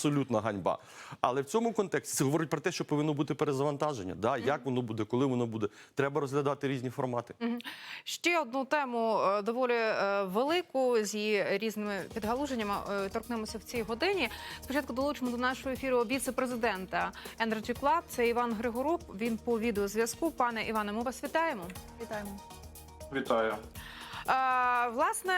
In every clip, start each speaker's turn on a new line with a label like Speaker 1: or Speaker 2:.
Speaker 1: Абсолютна ганьба. Але в цьому контексті це говорить про те, що повинно бути перезавантаження. Да, як воно буде, коли воно буде. Треба розглядати різні формати.
Speaker 2: Ще одну тему е, доволі е, велику з її різними підгалуженнями е, торкнемося в цій годині. Спочатку долучимо до нашого ефіру віце-президента Energy Club. Це Іван Григорук. Він по відеозв'язку. Пане Іване, ми вас вітаємо.
Speaker 3: Вітаємо.
Speaker 4: Вітаю.
Speaker 2: Власне,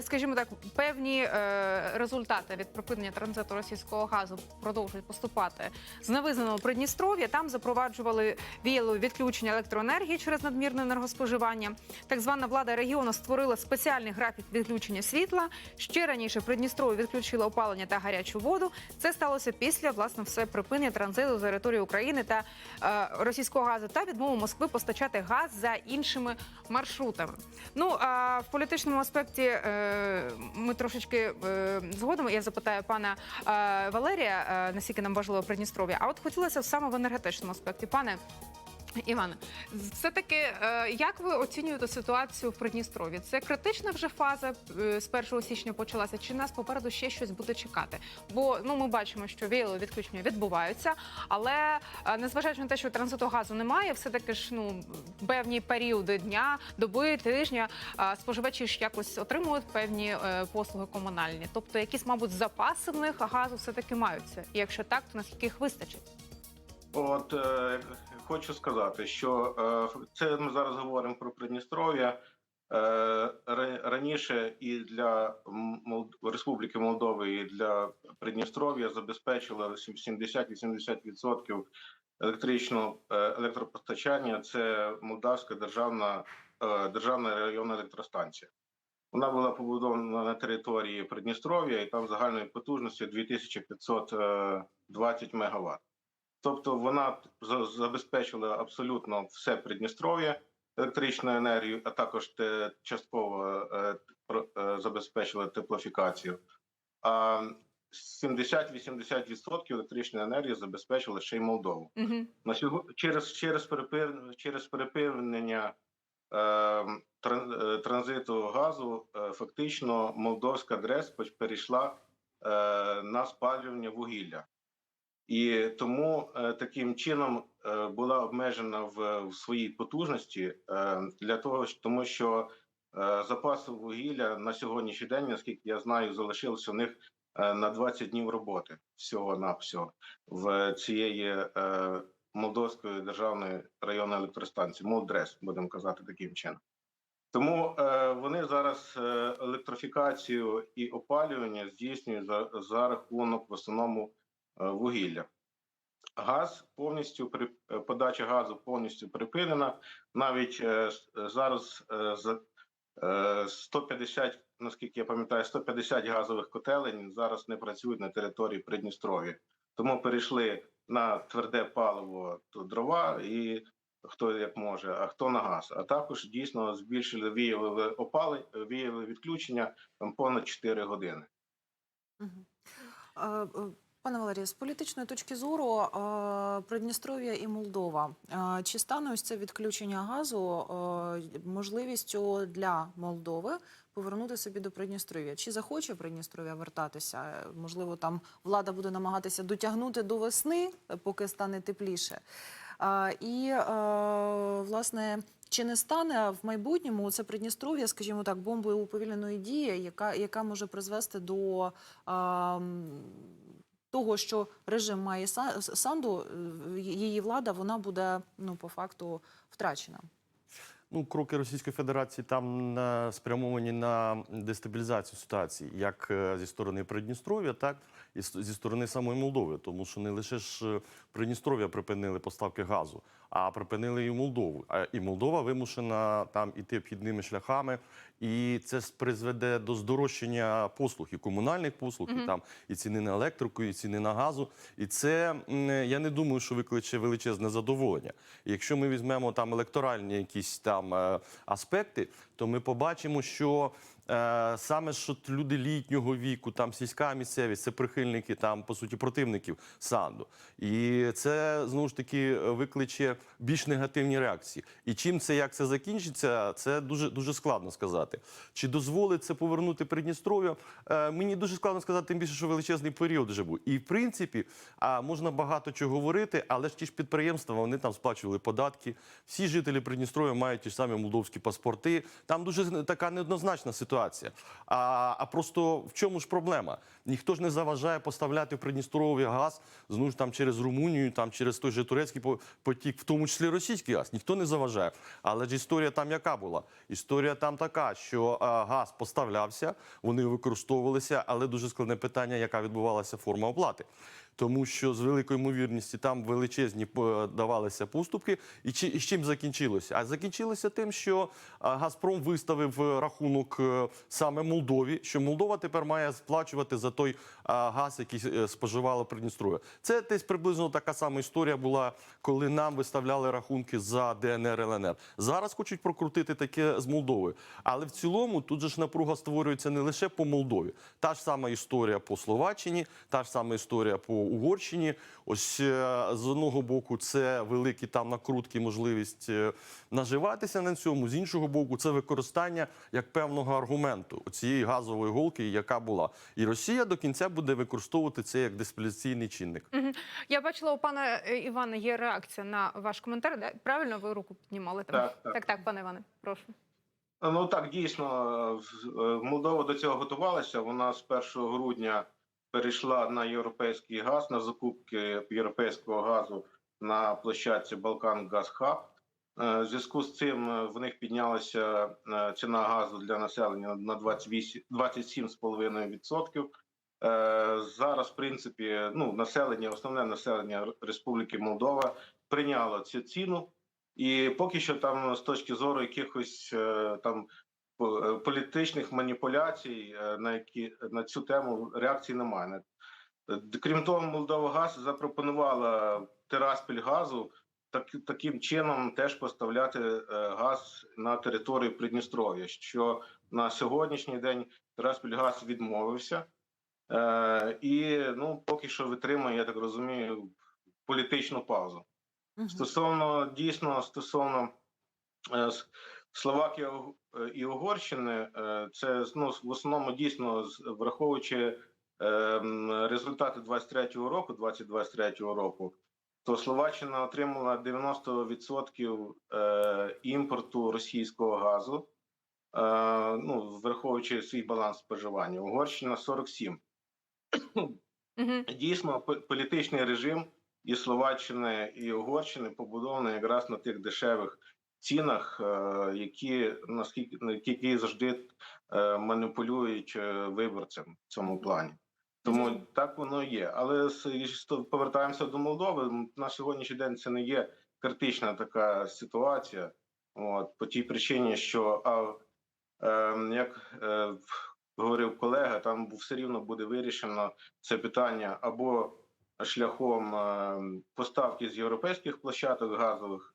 Speaker 2: скажімо так, певні е, результати від припинення транзиту російського газу продовжують поступати з невизнаного Придністров'я. Там запроваджували віялове відключення електроенергії через надмірне енергоспоживання. Так звана влада регіону створила спеціальний графік відключення світла. Ще раніше Придністров'я відключило опалення та гарячу воду. Це сталося після власне все припинення транзиту з території України та е, російського газу та відмову Москви постачати газ за іншими маршрутами. Ну а в політичному аспекті е, ми трошечки е, згодом. Я запитаю пана е, Валерія, е, наскільки нам важливо Придністров'я. А от хотілося саме в енергетичному аспекті, пане. Іване, все таки, як ви оцінюєте ситуацію в Придністров'ї? Це критична вже фаза е, з 1 січня почалася, чи нас попереду ще щось буде чекати? Бо ну ми бачимо, що віялові відключення відбуваються, але е, незважаючи на те, що транзиту газу немає, все таки ж ну певні періоди дня, доби, тижня е, споживачі ж якось отримують певні е, послуги комунальні. Тобто, якісь, мабуть, запаси в них газу все таки маються. І якщо так, то наскільки їх вистачить?
Speaker 4: От е, хочу сказати, що е, це ми зараз говоримо про Придністров'я. Е, раніше і для Республіки Молдови, і для Придністров'я забезпечило 70-80% електричного е, електропостачання. Це Молдавська державна державна районна електростанція. Вона була побудована на території Придністров'я, і там загальної потужності 2520 МВт. Тобто вона забезпечила абсолютно все Придністров'я електричною енергією, а також частково е, е, забезпечила теплофікацію. А 70-80% електричної енергії забезпечила ще й Молдову.
Speaker 2: Угу.
Speaker 4: На сього- через через перепир, через перепинення е, е, транзиту газу, е, фактично молдовська ДРЕС перейшла е, на спалювання вугілля. І тому е, таким чином е, була обмежена в, в своїй потужності е, для того, тому що запаси вугілля на сьогоднішній день, наскільки я знаю, залишилося у них на 20 днів роботи всього на всього в цієї Молдовської державної районної електростанції, МОЛДРЕС, будемо казати таким чином. Тому вони зараз е, електрофікацію і опалювання здійснюють за, за рахунок в основному вугілля. Газ повністю при е, подача газу повністю припинена. Навіть е, зараз е, з е, 150, наскільки я пам'ятаю, 150 газових котелень зараз не працюють на території Придністров'я. Тому перейшли на тверде паливо то дрова і хто як може, а хто на газ. А також дійсно збільшили віялове опали, віялове відключення там понад 4 години.
Speaker 3: Пане Валерію, з політичної точки зору е, Придністров'я і Молдова. е, Чи стане ось це відключення газу е, можливістю для Молдови повернути собі до Придністров'я? Чи захоче Придністров'я вертатися? Можливо, там влада буде намагатися дотягнути до весни, поки стане тепліше. І власне. Чи не стане в майбутньому це Придністров'я, скажімо так, бомбою уповільненої дії, яка, яка може призвести до а, м, того, що режим має са- санду, е, її влада вона буде ну по факту втрачена.
Speaker 1: Ну, кроки Російської Федерації там на, спрямовані на дестабілізацію ситуації, як е, зі сторони Придністров'я, так і зі сторони самої Молдови. Тому що не лише ж е, Придністров'я припинили поставки газу, а припинили і Молдову. І Молдова вимушена там іти обхідними шляхами, і це призведе до здорожчання послуг і комунальних послуг, і там і ціни на електрику, і ціни на газу. І це я не думаю, що викличе величезне задоволення. Якщо ми візьмемо там електоральні якісь там е, аспекти, то ми побачимо, що е, саме що люди літнього віку, там сільська місцевість, це прихильники там по суті противників санду. І це знову ж таки викличе більш негативні реакції. І чим це як це закінчиться, це дуже дуже складно сказати. Чи дозволить це повернути Придністров'я? Е, мені дуже складно сказати, тим більше, що величезний період вже був. І в принципі, а можна багато чого говорити, але ж ті ж підприємства вони там сплачували податки. Всі жителі Придністров'я мають ті ж самі молдовські паспорти. Там дуже така неоднозначна ситуація. А, а просто в чому ж проблема? Ніхто ж не заважає поставляти в Придністров'я газ знову ж там через Румунію, там через той же турецький по- потік, в тому числі російський газ. Ніхто не заважає. Але ж історія там яка була? Історія там така, що а, газ поставлявся, вони використовувалися, але дуже складне питання, яка відбувалася форма оплати. Тому що з великою ймовірністю там величезні е, давалися поступки. І, чи, і з чим закінчилося? А закінчилося тим, що Газпром виставив е, рахунок е, саме Молдові, що Молдова тепер має сплачувати за той газ, який е, споживала Придністров'я. Це десь приблизно така сама історія була, коли нам виставляли рахунки за ДНР ЛНР. Зараз хочуть прокрутити таке з Молдовою. Але в цілому тут же ж напруга створюється не лише по Молдові. Та ж сама історія по Словаччині, та ж сама історія по Угорщині. Ось е, з одного боку це великі там накрутки, можливість е, наживатися на цьому. З іншого боку, це використання як певного аргументу цієї газової голки, яка була. І Росія до кінця буде використовувати це як дисциплінаційний чинник.
Speaker 2: Я бачила у пана е, Івана є реакція на ваш коментар. Правильно ви руку піднімали? Там?
Speaker 4: Так, так.
Speaker 2: так, так, пане Іване, прошу.
Speaker 4: Ну так, дійсно, Молдова до цього готувалася. Вона з 1 грудня перейшла на європейський газ, на закупки європейського газу на площадці Балкан Газ Хаб. Е, В зв'язку з цим е, в них піднялася е, ціна газу для населення на 28 27,5%. Е, Зараз, в принципі, ну населення, основне населення Республіки Молдова прийняло цю ціну. І поки що там з точки зору якихось там політичних маніпуляцій е, на які на цю тему реакції немає. Е, Крім того, Молдова Газ запропонувала Тераспіль газу так, таким чином теж поставляти е, газ на територію Придністров'я, що на сьогоднішній день Тераспіль газ відмовився. Е, і ну поки що витримує, я так розумію, політичну паузу. Стосовно дійсно стосовно с- Словакії е, і Угорщини, е, це ну, в основному дійсно враховуючи е, результати 23-го року, 2023 року, то Словаччина отримала 90% е, імпорту російського газу, ну враховуючи свій баланс споживання. Угорщина 47%.
Speaker 2: Угу.
Speaker 4: Дійсно, політичний режим і Словаччини, і Угорщини побудований якраз на тих дешевих цінах, е, які наскільки на які завжди е, маніпулюють е, виборцям в цьому плані. Тому так воно є. Але повертаємося до Молдови. На сьогоднішній день це не є критична така ситуація. От по тій причині, що а, е, як е, говорив колега, там все рівно буде вирішено це питання або шляхом е, поставки з європейських площадок газових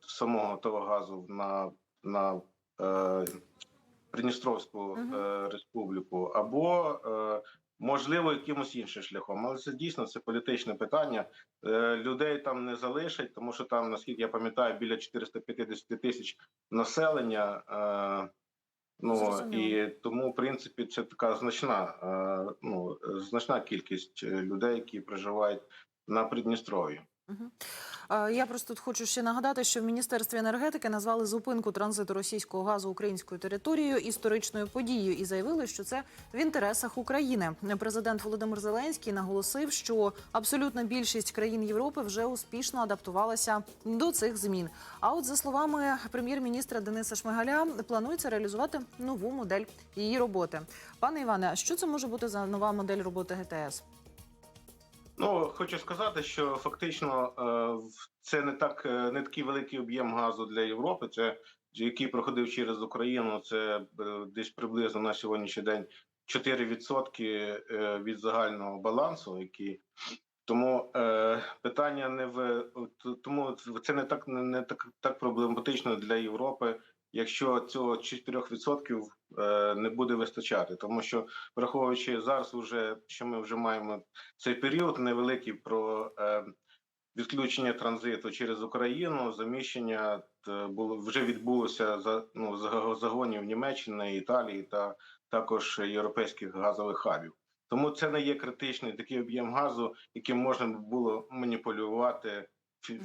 Speaker 4: самого того газу на, на е, Придністровську
Speaker 3: Мгм.
Speaker 4: е, республіку, або е, можливо якимось іншим шляхом. Але це дійсно це політичне питання. Е, людей там не залишать, тому що там, наскільки я пам'ятаю, біля 450 тисяч населення. Е, Ну
Speaker 3: Зрозуміло.
Speaker 4: і тому, в принципі, це така значна, е, ну значна кількість е, людей, які проживають на Придністров'ї.
Speaker 3: Я просто тут хочу ще нагадати, що в міністерстві енергетики назвали зупинку транзиту російського газу українською територією історичною подією і заявили, що це в інтересах України. Президент Володимир Зеленський наголосив, що абсолютна більшість країн Європи вже успішно адаптувалася до цих змін. А от за словами прем'єр-міністра Дениса Шмигаля, планується реалізувати нову модель її роботи. Пане Іване, що це може бути за нова модель роботи ГТС?
Speaker 4: Ну хочу сказати, що фактично е, це не так е, не такий великий об'єм газу для Європи. Це який проходив через Україну. Це е, десь приблизно на сьогоднішній день 4% е, від загального балансу, який тому е, питання не в тому це не так не так, так проблематично для Європи якщо цього 4% е, не буде вистачати, тому що враховуючи зараз, уже що ми вже маємо цей період невеликий про е, відключення транзиту через Україну, заміщення е, було вже відбулося за ну загонів Німеччини, Італії та також європейських газових хабів. Тому це не є критичний такий об'єм газу, яким можна було маніпулювати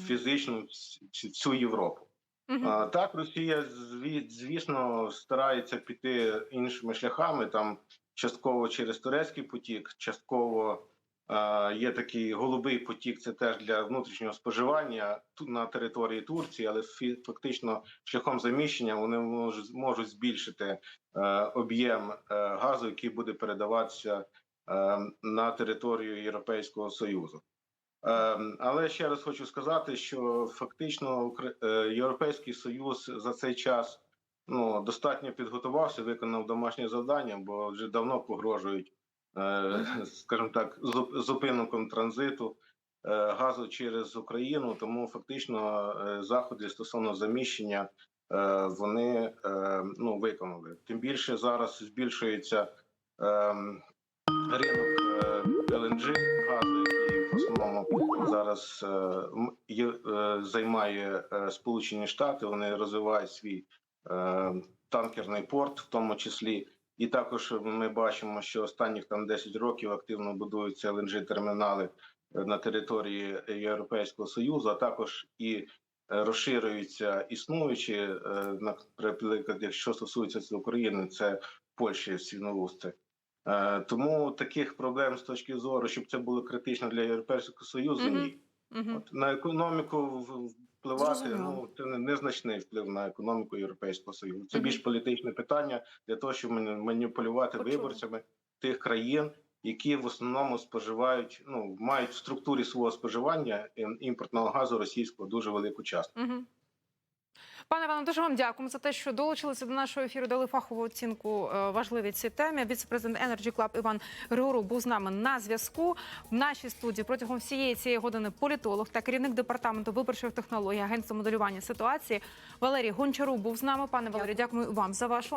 Speaker 4: фізично всю Європу. А, Так, Росія, зві- звісно, старається піти іншими шляхами. Там частково через турецький потік, частково а, є такий голубий потік. Це теж для внутрішнього споживання на території Турції, але фактично шляхом заміщення вони можуть, можуть збільшити е, об'єм е, газу, який буде передаватися е, на територію Європейського союзу. Ем, Але ще раз хочу сказати, що фактично е, Європейський Союз за цей час ну достатньо підготувався, виконав домашнє завдання, бо вже давно погрожують, е, скажімо так, зупинком транзиту е, газу через Україну. Тому фактично заходи стосовно заміщення вони ну виконали. Тим більше зараз збільшується ем, ринок ЛНЖ зараз е, е, займає е, Сполучені Штати. Вони розвивають свій е, танкерний порт, в тому числі. І також ми бачимо, що останніх там 10 років активно будуються ЛНЖ термінали е, на території Європейського союзу, а також і е, розширюються існуючі, е, наприклад, якщо стосується України, це Польщі Свіновусти. Е, Тому таких проблем з точки зору, щоб це було критично для Європейського Союзу, ні. От на економіку впливати
Speaker 3: Зрозуміло.
Speaker 4: ну це не- незначний вплив на економіку Європейського Союзу. Це більш політичне питання для того, щоб маніпулювати
Speaker 2: Почула.
Speaker 4: виборцями тих країн, які в основному споживають, ну мають в структурі свого споживання імпортного газу російського дуже велику частку.
Speaker 2: Пане Іване, дуже вам дякуємо за те, що долучилися до нашого ефіру, дали фахову оцінку е, важливій цій темі. Віце-президент Energy Club Іван Григору був з нами на зв'язку. В нашій студії протягом всієї цієї години політолог та керівник департаменту виборчих технологій Агентства моделювання ситуації Валерій Гончару був з нами. Пане Валерій, дякую вам за вашу